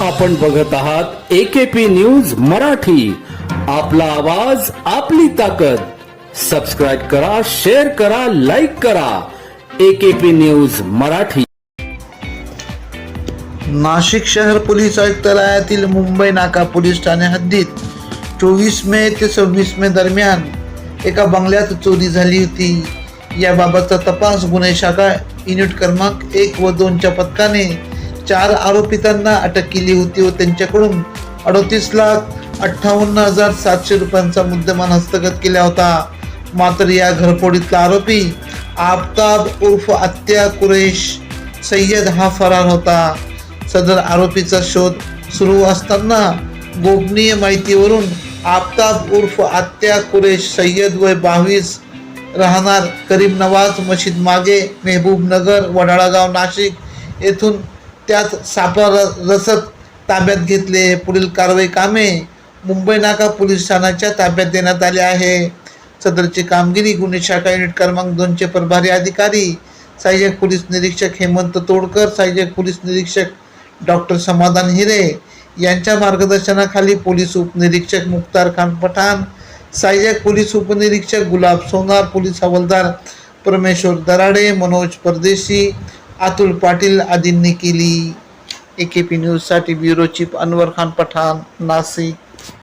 आपण बघत आहात एकेपी न्यूज मराठी. आपला आवाज आपली ताकद. सबस्क्राईब करा शेअर करा लाईक करा. AKP news Marathi. नाशिक शहर पोलीस आयुक्तालयातील मुंबई नाका पोलीस ठाणे हद्दीत चोवीस मे ते सव्वीस मे दरम्यान एका बंगल्यात चोरी झाली होती. याबाबतचा तपास गुन्हे शाखा युनिट क्रमांक एक व दोनच्या पथकाने चार आरोपितांना अटक केली होती व त्यांच्याकडून अडतीस लाख अठ्ठावन्न हजार सातशे रुपयांचा मुद्देमाल हस्तगत केला होता. मात्र या घरफोडीतला आरोपी आफताब उर्फ आत्या कुरेश सय्यद हा फरार होता. सदर आरोपीचा शोध सुरू असताना गोपनीय माहितीवरून आफताब उर्फ आत्या कुरेश सय्यद वय बावीस राहणार करीम नवाज मशीद मागे मेहबूब नगर नाशिक येथून त्यात सापळा रसद ताब्यात घेतले. पुढील कारवाई कामे मुंबई नाका पोलीस ठाण्याच्या ताब्यात देण्यात आले आहे. सदरची कामगिरी गुन्हे शाखा युनिट क्रमांक दोनचे प्रभारी अधिकारी सहाय्यक पोलीस निरीक्षक हेमंत तोडकर सहाय्यक पोलीस निरीक्षक डॉक्टर समाधान हिरे यांच्या मार्गदर्शनाखाली पोलीस उपनिरीक्षक मुख्तार खान पठाण सहाय्यक पोलीस उपनिरीक्षक गुलाब सोनार पोलीस हवालदार परमेश्वर दराडे मनोज परदेशी अतुल पाटील आदींनी केली. ए के पी न्यूजसाठी ब्युरो चीफ अनवर खान पठाण नाशिक.